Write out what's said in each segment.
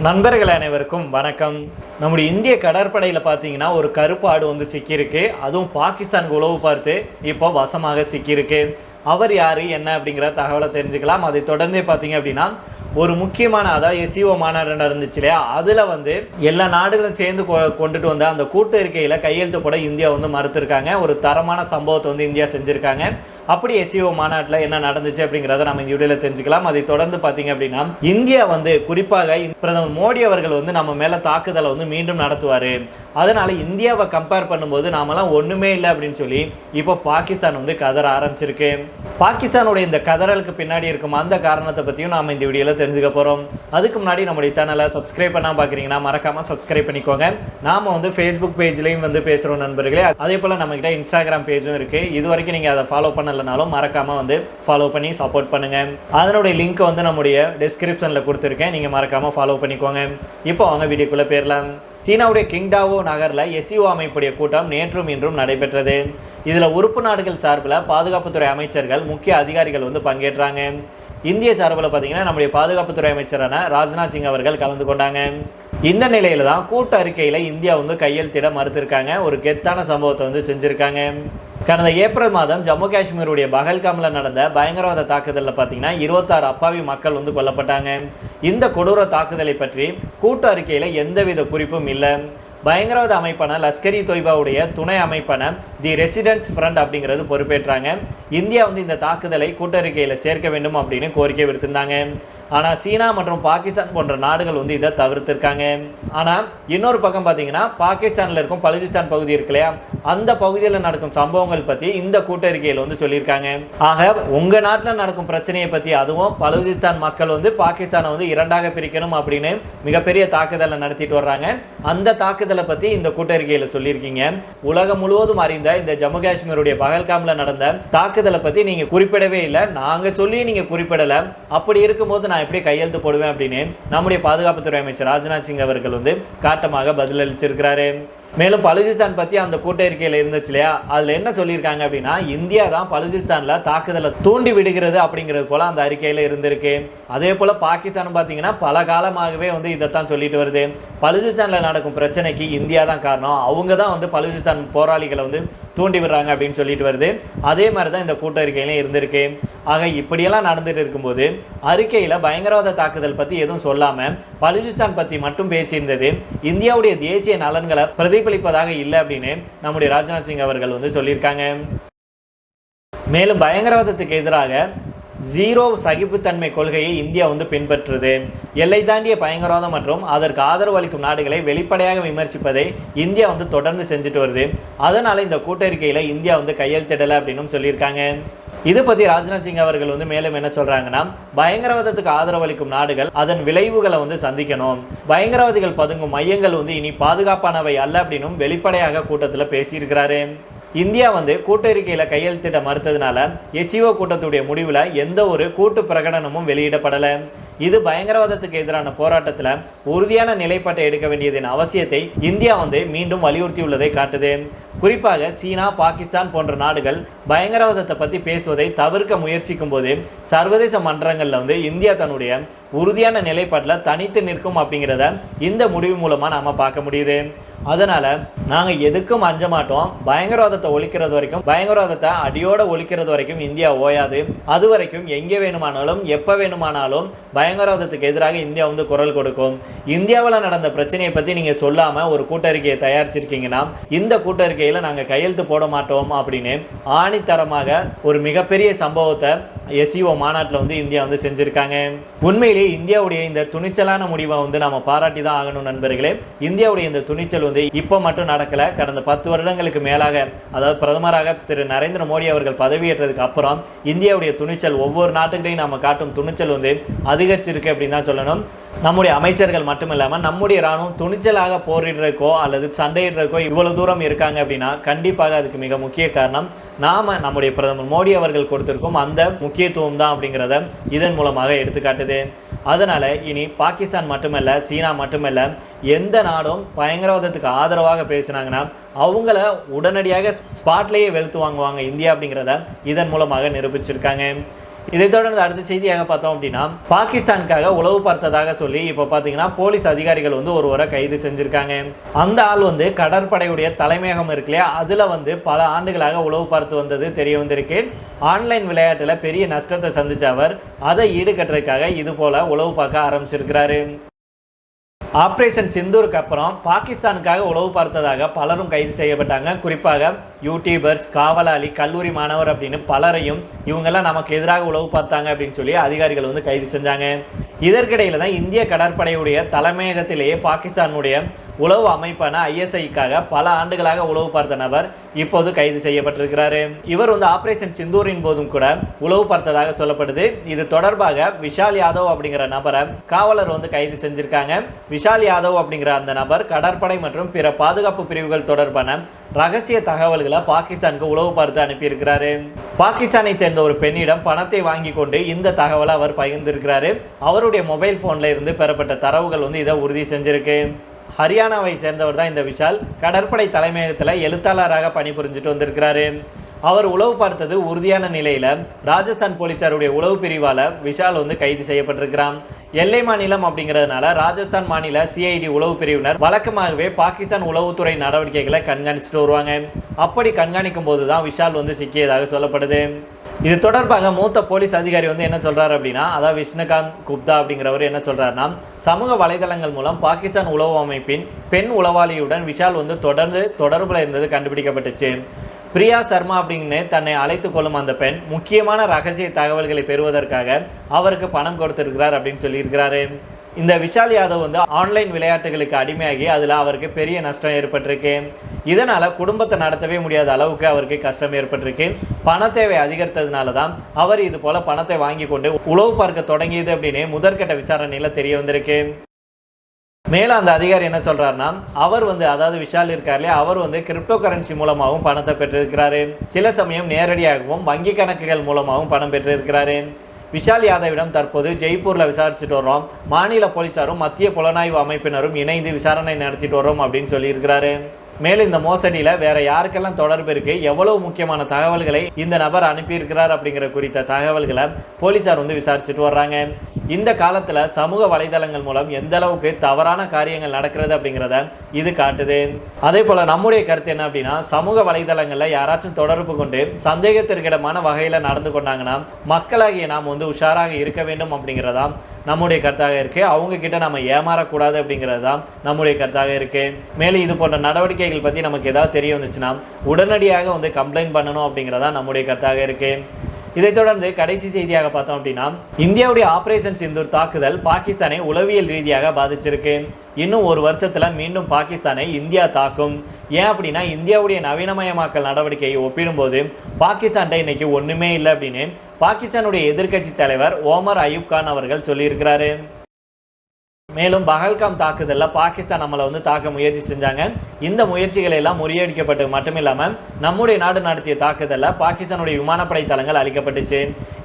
நண்பர்கள் அனைவருக்கும் வணக்கம். நம்முடைய இந்திய கடற்படையில் பார்த்தீங்கன்னா ஒரு கருப்பு ஆடு வந்து சிக்கியிருக்கு. அதுவும் பாகிஸ்தானுக்கு உளவு பார்த்து இப்போ வசமாக சிக்கியிருக்கு. அவர் யார் என்ன அப்படிங்கிற தகவலை தெரிஞ்சுக்கலாம். அதை தொடர்ந்தே பார்த்தீங்க அப்படின்னா ஒரு முக்கியமான அதாவது எஸ்இஓ மாநாடு நடந்துச்சு இல்லையா? அதில் வந்து எல்லா நாடுகளும் சேர்ந்து கொ- கொண்டுட்டு வந்த அந்த கூட்டு இருக்கையில் கையெழுத்து போட இந்தியா வந்து மறுத்திருக்காங்க. ஒரு தரமான சம்பவத்தை வந்து இந்தியா செஞ்சுருக்காங்க. அப்படி எஸ்இஓ மாநாட்டில் என்ன நடந்துச்சு அப்படிங்கிறத நம்ம இந்த வீடியோவில் தெரிஞ்சுக்கலாம். அதை தொடர்ந்து பார்த்தீங்க அப்படின்னா இந்தியா வந்து குறிப்பாக பிரதமர் மோடி அவர்கள் வந்து நம்ம மேலே தாக்குதலை வந்து மீண்டும் நடத்துவார். அதனால் இந்தியாவை கம்பேர் பண்ணும்போது நாமெல்லாம் ஒன்றுமே இல்லை அப்படின்னு சொல்லி இப்போ பாகிஸ்தான் வந்து கதற ஆரம்பிச்சிருக்கு. பாகிஸ்தானுடைய இந்த கதறலுக்கு பின்னாடி இருக்கும் அந்த காரணத்தை பற்றியும் நாம் இந்த வீடியோவில் தெரிஞ்சுக்க போகிறோம் அதுக்கு முன்னாடி நம்முடைய சேனலை சப்ஸ்கிரைப் பண்ணால் பார்க்குறீங்கன்னா மறக்காமல் சப்ஸ்கிரைப் பண்ணிக்கோங்க. நாம் வந்து ஃபேஸ்புக் பேஜ்லேயும் வந்து பேசுகிறோம் நண்பர்களே. அதே போல் நம்மக்கிட்ட இன்ஸ்டாகிராம் பேஜும் இருக்குது இது வரைக்கும் நீங்கள் அதை ஃபாலோ பண்ணல வரலனாலும் மறக்காமல் வந்து ஃபாலோ பண்ணி சப்போர்ட் பண்ணுங்கள் அதனுடைய லிங்க் வந்து நம்முடைய டிஸ்கிரிப்ஷனில் கொடுத்துருக்கேன். நீங்கள் மறக்காமல் ஃபாலோ பண்ணிக்கோங்க. இப்போ அவங்க வீடியோக்குள்ளே போயிடலாம் சீனாவுடைய கிங்டாவோ நகரில் எஸ்இஓ அமைப்புடைய கூட்டம் நேற்றும் இன்றும் நடைபெற்றது. இதில் உறுப்பு நாடுகள் சார்பில் பாதுகாப்புத்துறை அமைச்சர்கள் முக்கிய அதிகாரிகள் வந்து பங்கேற்றாங்க. இந்திய சார்பில் பார்த்தீங்கன்னா நம்முடைய பாதுகாப்புத்துறை அமைச்சரான ராஜ்நாத் சிங் அவர்கள் கலந்து கொண்டாங்க. இந்த நிலையில தான் கூட்டு அறிக்கையில் இந்தியா வந்து கையெழுத்திட மறுத்திருக்காங்க. ஒரு கெத்தான சம்பவத்தை வந்து செஞ்சுருக்காங்க. கடந்த ஏப்ரல் மாதம் ஜம்மு காஷ்மீருடைய பகல்காமில் நடந்த பயங்கரவாத தாக்குதலில் பார்த்தீங்கன்னா இருபத்தாறு அப்பாவி மக்கள் வந்து கொல்லப்பட்டாங்க. இந்த கொடூர தாக்குதலை பற்றி கூட்டு அறிக்கையில் எந்தவித குறிப்பும் இல்லை. பயங்கரவாத அமைப்பான லஷ்கரி தொய்பாவுடைய துணை அமைப்பான தி ரெசிடென்ட்ஸ் ஃப்ரண்ட் அப்படிங்கிறது பொறுப்பேற்றாங்க. இந்தியா வந்து இந்த தாக்குதலை கூட்டறிக்கையில் சேர்க்க வேண்டும் அப்படின்னு கோரிக்கை விடுத்திருந்தாங்க. ஆனால் சீனா மற்றும் பாகிஸ்தான் போன்ற நாடுகள் வந்து இதை தவிர்த்திருக்காங்க. ஆனால் இன்னொரு பக்கம் பார்த்தீங்கன்னா பாகிஸ்தானில் இருக்கும் பலுச்சிஸ்தான் பகுதி இருக்கு இல்லையா? அந்த பகுதியில் நடக்கும் சம்பவங்கள் பற்றி இந்த கூட்டறிக்கையில் வந்து சொல்லியிருக்காங்க. ஆக உங்கள் நாட்டில் நடக்கும் பிரச்சனையை பற்றி அதுவும் பலுச்சிஸ்தான் மக்கள் வந்து பாகிஸ்தானை வந்து இரண்டாக பிரிக்கணும் அப்படின்னு மிகப்பெரிய தாக்குதலை நடத்திட்டு வர்றாங்க. அந்த தாக்குதலை பற்றி இந்த கூட்டறிக்கையில் சொல்லியிருக்கீங்க. உலகம் முழுவதும் அறிந்த இந்த ஜம்மு காஷ்மீருடைய பகல்காமில் நடந்த தாக்குதலை பற்றி நீங்கள் குறிப்பிடவே இல்லை. நாங்கள் சொல்லி நீங்கள் குறிப்பிடலை. அப்படி இருக்கும்போது நான் எப்படி கையெழுத்து போடுவேன் அப்படின்னு நம்முடைய பாதுகாப்புத்துறை அமைச்சர் ராஜ்நாத் சிங் அவர்கள் வந்து காட்டமாக பதிலளிச்சிருக்கிறாரு. மேலும் பலுஜிஸ்தான் பற்றி அந்த கூட்டறிக்கையில் இருந்துச்சு இல்லையா? அதில் என்ன சொல்லியிருக்காங்க அப்படின்னா இந்தியா தான் பலுஜிஸ்தானில் தாக்குதலை தூண்டி விடுகிறது அப்படிங்கிறது போல் அந்த அறிக்கையில் இருந்திருக்கு. அதே போல் பாகிஸ்தான் பார்த்தீங்கன்னா பல காலமாகவே வந்து இதைத்தான் சொல்லிட்டு வருது. பலுஜிஸ்தானில் நடக்கும் பிரச்சனைக்கு இந்தியா தான் காரணம். அவங்க தான் வந்து பலுஜிஸ்தான் போராளிகளை வந்து தூண்டி விடுறாங்க அப்படின்னு சொல்லிட்டு வருது. அதே மாதிரி தான் இந்த கூட்டறிக்கையிலும் இருந்திருக்கு. ஆக இப்படியெல்லாம் நடந்துட்டு இருக்கும்போது அறிக்கையில் பயங்கரவாத தாக்குதல் பற்றி எதுவும் சொல்லாமல் பலுஜிஸ்தான் பற்றி மட்டும் பேசியிருந்தது. இந்தியாவுடைய தேசிய நலன்களை பிரதி பிரதிபலிப்பதாக இல்லை அப்படின்னு நம்முடைய ராஜ்நாத் சிங் அவர்கள் வந்து சொல்லியிருக்காங்க. மேலும் பயங்கரவாதத்துக்கு எதிராக ஜீரோ சகிப்புத்தன்மை கொள்கையை இந்தியா வந்து பின்பற்றுது. எல்லை தாண்டிய பயங்கரவாதம் மற்றும் அதற்கு ஆதரவு அளிக்கும் நாடுகளை வெளிப்படையாக விமர்சிப்பதை இந்தியா வந்து தொடர்ந்து செஞ்சுட்டு வருது. அதனால் இந்த கூட்டறிக்கையில் இந்தியா வந்து கையெழுத்திடலை அப்படின்னு சொல்லியிருக்காங்க. இது பற்றி ராஜ்நாத் சிங் அவர்கள் வந்து மேலும் என்ன சொல்றாங்கன்னா பயங்கரவாதத்துக்கு ஆதரவளிக்கும் நாடுகள் அதன் விளைவுகளை வந்து சந்திக்கணும். பயங்கரவாதிகள் பதுங்கும் மையங்கள் வந்து இனி பாதுகாப்பானவை அல்ல அப்படின்னும் வெளிப்படையாக கூட்டத்தில் பேசியிருக்கிறாரு. இந்தியா வந்து கூட்டறிக்கையில் கையெழுத்திட மறுத்ததுனால எஸ்இஓ கூட்டத்துடைய முடிவில் எந்த ஒரு கூட்டு பிரகடனமும் வெளியிடப்படலை. இது பயங்கரவாதத்துக்கு எதிரான போராட்டத்தில் உறுதியான நிலைப்பாட்டை எடுக்க வேண்டியதின் அவசியத்தை இந்தியா வந்து மீண்டும் வலியுறுத்தியுள்ளதை காட்டுது. குறிப்பாக சீனா பாகிஸ்தான் போன்ற நாடுகள் பயங்கரவாதத்தை பற்றி பேசுவதை தவிர்க்க முயற்சிக்கும் போது சர்வதேச மன்றங்களில் வந்து இந்தியா தன்னுடைய உறுதியான நிலைப்பாட்டில் தனித்து நிற்கும் அப்படிங்கிறத இந்த முடிவு மூலமாக நாம் பார்க்க முடியுது. அதனால் நாங்கள் எதுக்கும் அஞ்ச மாட்டோம். பயங்கரவாதத்தை ஒழிக்கிறது வரைக்கும் பயங்கரவாதத்தை அடியோட ஒழிக்கிறது வரைக்கும் இந்தியா ஓயாது. அது வரைக்கும் எங்கே வேணுமானாலும் எப்போ வேணுமானாலும் பயங்கரவாதத்துக்கு எதிராக இந்தியா வந்து குரல் கொடுக்கும். இந்தியாவில் நடந்த பிரச்சனையை பற்றி நீங்கள் சொல்லாமல் ஒரு கூட்டறிக்கையை தயாரிச்சிருக்கீங்கன்னா இந்த கூட்டறிக்கையில் நாங்கள் கையெழுத்து போட மாட்டோம் அப்படின்னு ஆணித்தரமாக ஒரு மிகப்பெரிய சம்பவத்தை எஸ்இஓ மாநாட்டில் வந்து இந்தியா வந்து செஞ்சுருக்காங்க. உண்மையிலேயே இந்தியாவுடைய இந்த துணிச்சலான முடிவை வந்து நம்ம பாராட்டி தான் ஆகணும் நண்பர்களே. இந்தியாவுடைய இந்த துணிச்சல் வந்து இப்போ மட்டும் நடக்கல. கடந்த பத்து வருடங்களுக்கு மேலாக அதாவது பிரதமராக திரு நரேந்திர மோடி அவர்கள் பதவியேற்றதுக்கு அப்புறம் இந்தியாவுடைய துணிச்சல் ஒவ்வொரு நாட்டுக்கிட்டையும் நம்ம காட்டும் துணிச்சல் வந்து அதிகரிச்சிருக்கு அப்படின்னு தான் சொல்லணும். நம்முடைய அமைச்சர்கள் மட்டும் இல்லாமல் நம்முடைய ராணுவம் துணிச்சலாக போரிடுறதுக்கோ அல்லது சண்டையிடுறதுக்கோ இவ்வளோ தூரம் இருக்காங்க அப்படின்னா கண்டிப்பாக அதுக்கு மிக முக்கிய காரணம் நாம் நம்முடைய பிரதமர் மோடி அவர்கள் கொடுத்திருக்கும் அந்த முக்கியத்துவம் தான் அப்படிங்கிறத இதன் மூலமாக எடுத்துக்காட்டுது. அதனால் இனி பாகிஸ்தான் மட்டுமல்ல சீனா மட்டுமல்ல எந்த நாடும் பயங்கரவாதத்துக்கு ஆதரவாக பேசுனாங்கன்னா அவங்கள உடனடியாக ஸ்பாட்லேயே வெளுத்து வாங்குவாங்க இந்தியா அப்படிங்கிறத இதன் மூலமாக நிரூபிச்சிருக்காங்க. இதைத் தொடர்ந்து அடுத்த செய்தியாக பார்த்தோம் அப்படின்னா பாகிஸ்தானுக்காக உளவு பார்த்ததாக சொல்லி இப்போ பார்த்தீங்கன்னா போலீஸ் அதிகாரிகள் வந்து ஒருவரை கைது செஞ்சுருக்காங்க. அந்த ஆள் வந்து கடற்படையுடைய தலைமையகம் இருக்கு இல்லையா? அதில் வந்து பல ஆண்டுகளாக உளவு பார்த்து வந்தது தெரிய வந்திருக்கு. ஆன்லைன் விளையாட்டில் பெரிய நஷ்டத்தை சந்தித்த அவர் அதை ஈடுகட்டுறதுக்காக இது போல் உளவு பார்க்க ஆரம்பிச்சிருக்கிறாரு. ஆப்ரேஷன் சிந்தூருக்கு அப்புறம் பாகிஸ்தானுக்காக உளவு பார்த்ததாக பலரும் கைது செய்யப்பட்டாங்க. குறிப்பாக யூடியூபர்ஸ் காவலாளி கல்லூரி மாணவர் அப்படின்னு பலரையும் இவங்கெல்லாம் நமக்கு எதிராக உளவு பார்த்தாங்க அப்படின்னு சொல்லி அதிகாரிகள் வந்து கைது செஞ்சாங்க. இதற்கிடையில் தான் இந்திய கடற்படையுடைய தலைமையகத்திலேயே பாகிஸ்தானுடைய உளவு அமைப்பான ஐஎஸ்ஐக்காக பல ஆண்டுகளாக உளவு பார்த்த நபர் இப்போது கைது செய்யப்பட்டிருக்கிறாரு. இவர் வந்து ஆபரேஷன் சிந்தூரின் போதும் கூட உளவு பார்த்ததாக சொல்லப்படுது. இது தொடர்பாக விஷால் யாதவ் அப்படிங்கிற நபரை காவலர் வந்து கைது செஞ்சிருக்காங்க. விஷால் யாதவ் அப்படிங்கிற அந்த நபர் கடற்படை மற்றும் பிற பாதுகாப்பு பிரிவுகள் தொடர்பான ரகசிய தகவல்களை பாகிஸ்தானுக்கு உளவு பார்த்து அனுப்பியிருக்கிறாரு. பாகிஸ்தானை சேர்ந்த ஒரு பெண்ணிடம் பணத்தை வாங்கி கொண்டு இந்த தகவலை அவர் பகிர்ந்திருக்கிறாரு. அவருடைய மொபைல் போன்ல இருந்து பெறப்பட்ட தரவுகள் வந்து இதை உறுதி செஞ்சிருக்கு. ஹரியானாவை சேர்ந்தவர் தான் இந்த விஷால். கடற்படை தலைமையகத்தில் எழுத்தாளராக பணிபுரிஞ்சுட்டு வந்திருக்கிறாரு. அவர் உளவு பார்த்தது உறுதியான நிலையில் ராஜஸ்தான் போலீசாருடைய உளவு பிரிவால் விஷால் வந்து கைது செய்யப்பட்டிருக்கிறான். எல்லை மாநிலம் அப்படிங்கிறதுனால ராஜஸ்தான் மாநில சிஐடி உளவு பிரிவினர் வழக்கமாகவே பாகிஸ்தான் உளவுத்துறை நடவடிக்கைகளை கண்காணிச்சுட்டு வருவாங்க. அப்படி கண்காணிக்கும் போது தான் விஷால் வந்து சிக்கியதாக சொல்லப்படுது. இது தொடர்பாக மூத்த போலீஸ் அதிகாரி வந்து என்ன சொல்கிறார் அப்படின்னா அதாவது விஷ்ணுகாந்த் குப்தா அப்படிங்கிறவர் என்ன சொல்கிறாருன்னா சமூக வலைதளங்கள் மூலம் பாகிஸ்தான் உளவு அமைப்பின் பெண் உளவாளியுடன் விஷால் வந்து தொடர்ந்து தொடர்பில் இருந்தது கண்டுபிடிக்கப்பட்டுச்சு. பிரியா சர்மா அப்படின்னு தன்னை அழைத்து கொள்ளும் அந்த பெண் முக்கியமான ரகசிய தகவல்களை பெறுவதற்காக அவருக்கு பணம் கொடுத்திருக்கிறார் அப்படின்னு சொல்லியிருக்கிறாரு. இந்த விஷால் யாதவ் வந்து ஆன்லைன் விளையாட்டுகளுக்கு அடிமையாகி அதில் அவருக்கு பெரிய நஷ்டம் ஏற்பட்டிருக்கு. இதனால் குடும்பத்தை நடத்தவே முடியாத அளவுக்கு அவருக்கு கஷ்டம் ஏற்பட்டிருக்கு. பண தேவை அதிகரித்ததுனால தான் அவர் இது போல் பணத்தை வாங்கி கொண்டு உளவு பார்க்க தொடங்கியது அப்படின்னு முதற்கட்ட விசாரணையில் தெரிய வந்திருக்கு. மேலும் அந்த அதிகாரி என்ன சொல்கிறாருன்னா அவர் வந்து அதாவது விஷால் இருக்கார்லையே அவர் வந்து கிரிப்டோ கரன்சி மூலமாகவும் பணத்தை பெற்றிருக்கிறாரு. சில சமயம் நேரடியாகவும் வங்கி கணக்குகள் மூலமாகவும் பணம் பெற்றிருக்கிறாரு. விஷால் யாதவிடம் தற்போது ஜெய்ப்பூரில் விசாரிச்சுட்டு வர்றோம். மாநில போலீசாரும் மத்திய புலனாய்வு அமைப்பினரும் இணைந்து விசாரணை நடத்திட்டு வர்றோம் அப்படின்னு சொல்லியிருக்கிறாரு. மேலும் இந்த மோசடியில் வேற யாருக்கெல்லாம் தொடர்பு இருக்கு எவ்வளவு முக்கியமான தகவல்களை இந்த நபர் அனுப்பியிருக்கிறார் அப்படிங்கிற குறித்த தகவல்களை போலீசார் வந்து விசாரிச்சுட்டு வர்றாங்க. இந்த காலத்தில் சமூக வலைதளங்கள் மூலம் எந்த அளவுக்கு தவறான காரியங்கள் நடக்கிறது அப்படிங்கிறத இது காட்டுது. அதே போல் நம்முடைய கருத்து என்ன அப்படின்னா சமூக வலைதளங்களில் யாராச்சும் தொடர்பு கொண்டு சந்தேகத்திற்கிடமான வகையில் நடந்து கொண்டாங்கன்னா மக்களாகிய நாம் வந்து உஷாராக இருக்க வேண்டும் அப்படிங்கிறதா நம்முடைய கருத்தாக இருக்குது அவங்க கிட்ட நம்ம ஏமாறக்கூடாது அப்படிங்கிறது தான் நம்முடைய கருத்தாக இருக்குது மேலும் இது போன்ற நடவடிக்கைகள் பற்றி நமக்கு ஏதாவது தெரிய வந்துச்சுன்னா உடனடியாக வந்து கம்ப்ளைண்ட் பண்ணணும் அப்படிங்கிறதா நம்முடைய கருத்தாக இருக்குது இதைத் தொடர்ந்து கடைசி செய்தியாக பார்த்தோம் அப்படின்னா இந்தியாவுடைய ஆபரேஷன் சிந்தூர் தாக்குதல் பாகிஸ்தானை உளவியல் ரீதியாக பாதிச்சிருக்கு. இன்னும் ஒரு வருஷத்தில் மீண்டும் பாகிஸ்தானை இந்தியா தாக்கும். ஏன் அப்படின்னா இந்தியாவுடைய நவீனமயமாக்கல் நடவடிக்கையை ஒப்பிடும்போது பாகிஸ்தான்கிட்ட இன்னைக்கு ஒன்றுமே இல்லை அப்படின்னு பாகிஸ்தானுடைய எதிர்க்கட்சி தலைவர் ஓமர் அயூப் கான் அவர்கள் சொல்லியிருக்கிறாரு. மேலும் பஹல்காம் தாக்குதலில் பாகிஸ்தான் நம்மளை வந்து தாக்க முயற்சி செஞ்சாங்க. இந்த முயற்சிகளை எல்லாம் முறியடிக்கப்பட்டு மட்டும் இல்லாமல் நம்முடைய நாடு நடத்திய தாக்குதலில் பாகிஸ்தானுடைய விமானப்படை தளங்கள் அளிக்கப்பட்டுச்சு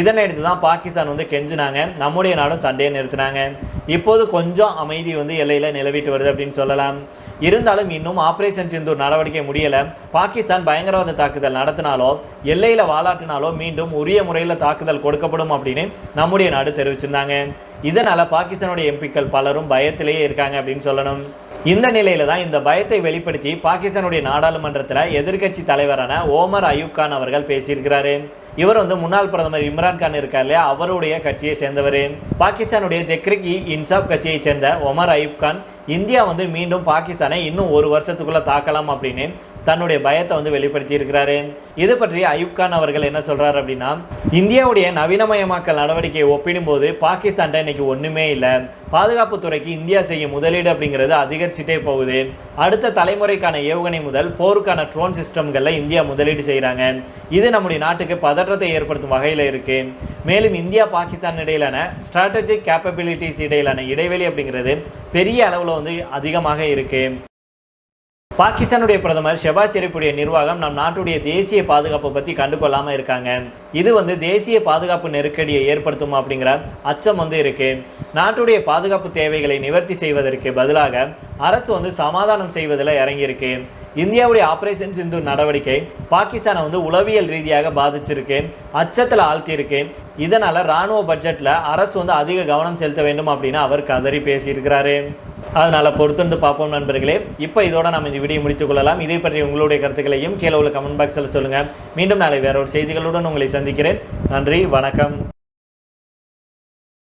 இதனையடுத்து தான் பாகிஸ்தான் வந்து கெஞ்சினாங்க. நம்முடைய நாடும் சண்டையை நிறுத்தினாங்க. இப்போது கொஞ்சம் அமைதி வந்து எல்லையில் நிலவிட்டு வருது அப்படின்னு சொல்லலாம். இருந்தாலும் இன்னும் ஆபரேஷன் சிந்தூர் நடவடிக்கை முடியலை. பாகிஸ்தான் பயங்கரவாத தாக்குதல் நடத்தினாலோ எல்லையில் வாலாட்டினாலோ மீண்டும் உரிய முறையில் தாக்குதல் கொடுக்கப்படும் அப்படின்னு நம்முடைய நாடு தெரிவிச்சிருந்தாங்க. இதனால் பாகிஸ்தானுடைய எம்பிக்கள் பலரும் பயத்திலேயே இருக்காங்க அப்படின்னு சொல்லணும். இந்த நிலையில தான் இந்த பயத்தை வெளிப்படுத்தி பாகிஸ்தானுடைய நாடாளுமன்றத்தில் எதிர்க்கட்சி தலைவரான ஓமர் அயூப் கான் அவர்கள் பேசியிருக்கிறாரு. இவர் வந்து முன்னாள் பிரதமர் இம்ரான் கான் இருக்கார் இல்லையா? அவருடைய கட்சியை சேர்ந்தவர். பாகிஸ்தானுடைய தெக்ரிக் இ இன்சாப் கட்சியை சேர்ந்த ஒமர் அயூப் கான். இந்தியா வந்து மீண்டும் பாகிஸ்தானை இன்னும் ஒரு வருஷத்துக்குள்ளே தாக்கலாம் அப்படின்னு தன்னுடைய பயத்தை வந்து வெளிப்படுத்தி இருக்கிறாரு இது பற்றி அயூப் கான் அவர்கள் என்ன சொல்றாரு அப்படின்னா இந்தியாவுடைய நவீனமயமாக்கல் நடவடிக்கையை ஒப்பிடும்போது பாகிஸ்தான்ட்ட இன்னைக்கு ஒண்ணுமே இல்லை. பாதுகாப்பு துறைக்கு இந்தியா செய்யும் முதலீடு அப்படிங்கிறது அதிகரிச்சுட்டே போகுது. அடுத்த தலைமுறைக்கான ஏவுகணை முதல் போருக்கான ட்ரோன் சிஸ்டம்கள்ல இந்தியா முதலீடு செய்கிறாங்க இது நம்முடைய நாட்டுக்கு பதற்றத்தை ஏற்படுத்தும் வகையில் இருக்கு. மேலும் இந்தியா பாகிஸ்தான் இடையிலான ஸ்ட்ராட்டஜிக் கேப்பபிலிட்டிஸ் இடையிலான இடைவெளி அப்படிங்கிறது பெரிய அளவில் வந்து அதிகமாக இருக்கு. பாகிஸ்தானுடைய பிரதமர் ஷெபாஸ் ஷெரீஃபுடைய நிர்வாகம் நம் நாட்டுடைய தேசிய பாதுகாப்பை பற்றி கண்டுகொள்ளாமல் இருக்காங்க. இது வந்து தேசிய பாதுகாப்பு நெருக்கடியை ஏற்படுத்தும் அப்படிங்கிற அச்சம் வந்து இருக்குது நாட்டுடைய பாதுகாப்பு தேவைகளை நிவர்த்தி செய்வதற்கு பதிலாக அரசு வந்து சமாதானம் செய்வதில் இறங்கியிருக்கு. இந்தியாவுடைய ஆப்ரேஷன் சிந்து நடவடிக்கை பாகிஸ்தானை வந்து உளவியல் ரீதியாக பாதிச்சிருக்கு அச்சத்தில் ஆழ்த்தியிருக்கு இதனால் ராணுவ பட்ஜெட்டில் அரசு வந்து அதிக கவனம் செலுத்த வேண்டும் அப்படின்னு அவர் கதறி பேசியிருக்கிறாரு. அதனால் பொறுத்திருந்து பார்ப்போம் நண்பர்களே. இப்போ இதோட நம்ம இந்த வீடியோ முடித்துக் கொள்ளலாம். இதை பற்றி உங்களுடைய கருத்துக்களையும் கீழே உள்ள கமெண்ட் பாக்ஸில் சொல்லுங்கள் மீண்டும் நாளை வேற ஒரு செய்திகளுடன் உங்களை சந்திக்கிறேன். நன்றி வணக்கம்.